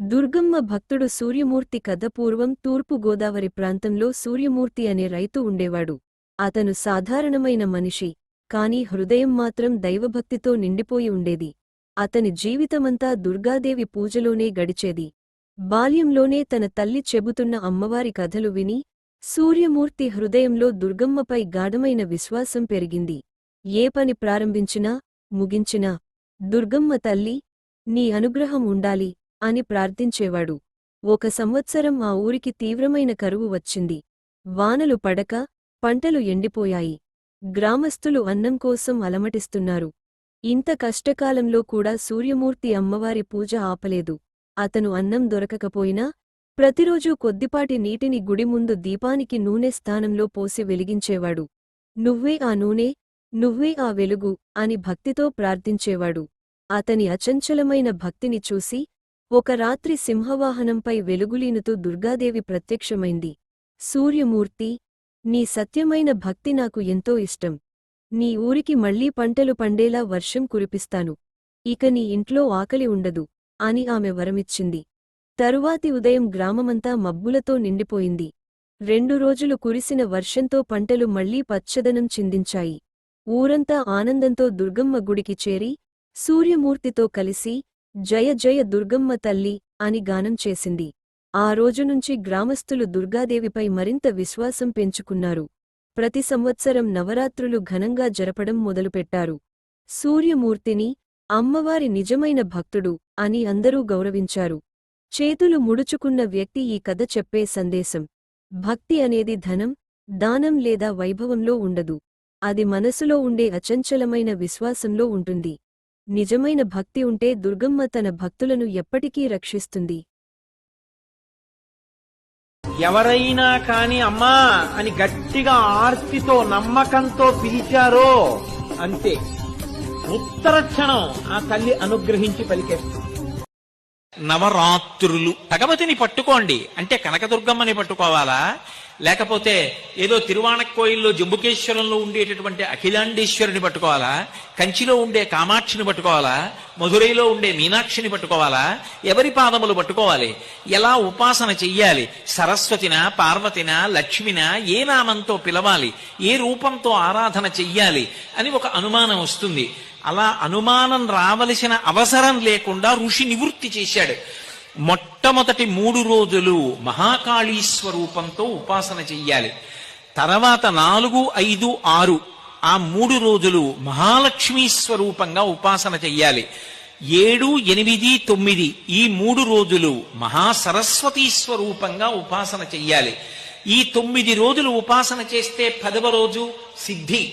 దుర్గమ్మ భక్తుడు సూర్యమూర్తి కథ పూర్వం తూర్పు గోదావరి ప్రాంతంలో సూర్యమూర్తి అనే రైతు ఉండేవాడు. అతను సాధారణమైన మనిషి కాని హృదయం మాత్రం దైవభక్తితో నిండిపోయి ఉండేది. అతని జీవితమంతా దుర్గాదేవి పూజలోనే గడిచేది. బాల్యంలోనే తన తల్లి చెబుతున్న అమ్మవారి కథలు విని సూర్యమూర్తి హృదయంలో దుర్గమ్మపై గాఢమైన విశ్వాసం పెరిగింది. ఏ పని ప్రారంభించినా ముగించినా దుర్గమ్మ తల్లి నీ అనుగ్రహం ఉండాలి అని ప్రార్థించేవాడు. ఒక సంవత్సరం ఆ ఊరికి తీవ్రమైన కరువు వచ్చింది. వానలు పడక పంటలు ఎండిపోయాయి. గ్రామస్తులు అన్నం కోసం అలమటిస్తున్నారు. ఇంత కష్టకాలంలో కూడా సూర్యమూర్తి అమ్మవారి పూజ ఆపలేదు. అతను అన్నం దొరకకపోయినా ప్రతిరోజూ కొద్దిపాటి నీటిని గుడి ముందు దీపానికి నూనె స్థానంలో పోసి వెలిగించేవాడు. నువ్వే ఆ నూనె నువ్వే ఆ వెలుగు అని భక్తితో ప్రార్థించేవాడు. అతని అచంచలమైన భక్తిని చూసి ఒక రాత్రి సింహవాహనంపై వెలుగులీనుతూ దుర్గాదేవి ప్రత్యక్షమైంది. సూర్యమూర్తి నీ సత్యమైన భక్తి నాకు ఎంతో ఇష్టం. నీ ఊరికి మళ్ళీ పంటలు పండేలా వర్షం కురిపిస్తాను. ఇక నీ ఇంట్లో ఆకలి ఉండదు అని ఆమె వరమిచ్చింది. తరువాతి ఉదయం గ్రామమంతా మబ్బులతో నిండిపోయింది. రెండు రోజులు కురిసిన వర్షంతో పంటలు మళ్ళీ పచ్చదనం చిందించాయి. ఊరంతా ఆనందంతో దుర్గమ్మ గుడికి చేరి సూర్యమూర్తితో కలిసి జయ జయ దుర్గమ్మ తల్లి అని గానం చేసింది. ఆ రోజునుంచి గ్రామస్థులు దుర్గాదేవిపై మరింత విశ్వాసం పెంచుకున్నారు. ప్రతి సంవత్సరం నవరాత్రులు ఘనంగా జరపడం మొదలుపెట్టారు. సూర్యమూర్తిని అమ్మవారి నిజమైన భక్తుడు అని అందరూ గౌరవించారు. చేతులు ముడుచుకున్న వ్యక్తి ఈ కథ చెప్పే సందేశం. భక్తి అనేది ధనం దానం లేదా వైభవంలో ఉండదు. అది మనసులో ఉండే అచంచలమైన విశ్వాసంలో ఉంటుంది. నిజమైన భక్తి ఉంటే దుర్గమ్మ తన భక్తులను ఎప్పటికీ రక్షిస్తుంది. ఎవరైనా కాని అమ్మా అని గట్టిగా ఆర్తితో నమ్మకంతో పిలిచారో అంతే. ఉత్తర క్షణం ఆ తల్లి అనుగ్రహించి పలికేస్తుంది. నవరాత్రులు. భగవతిని పట్టుకోండి. అంటే కనకదుర్గమ్మని పట్టుకోవాలా? లేకపోతే ఏదో తిరువాణక్కోయిల్లో జంబుకేశ్వరంలో ఉండేటటువంటి అఖిలాండేశ్వరిని పట్టుకోవాలా? కంచిలో ఉండే కామాక్షిని పట్టుకోవాలా? మధురైలో ఉండే మీనాక్షిని పట్టుకోవాలా? ఎవరి పాదములు పట్టుకోవాలి? ఎలా ఉపాసన చెయ్యాలి? సరస్వతిన పార్వతిన లక్ష్మిన ఏ నామంతో పిలవాలి? ఏ రూపంతో ఆరాధన చెయ్యాలి? అని ఒక అనుమానం వస్తుంది. అలా అనుమానం రావలసిన అవసరం లేకుండా ఋషి నివృత్తి చేశాడు. మొట్టమొదటి మూడు రోజులు మహాకాళీ స్వరూపంతో ఉపాసన చెయ్యాలి. తర్వాత నాలుగు ఐదు ఆరు ఆ మూడు రోజులు మహాలక్ష్మీ స్వరూపంగా ఉపాసన చెయ్యాలి. ఏడు ఎనిమిది తొమ్మిది ఈ మూడు రోజులు మహాసరస్వతీ స్వరూపంగా ఉపాసన చెయ్యాలి. ఈ తొమ్మిది రోజులు ఉపాసన చేస్తే పదవ రోజు సిద్ధి.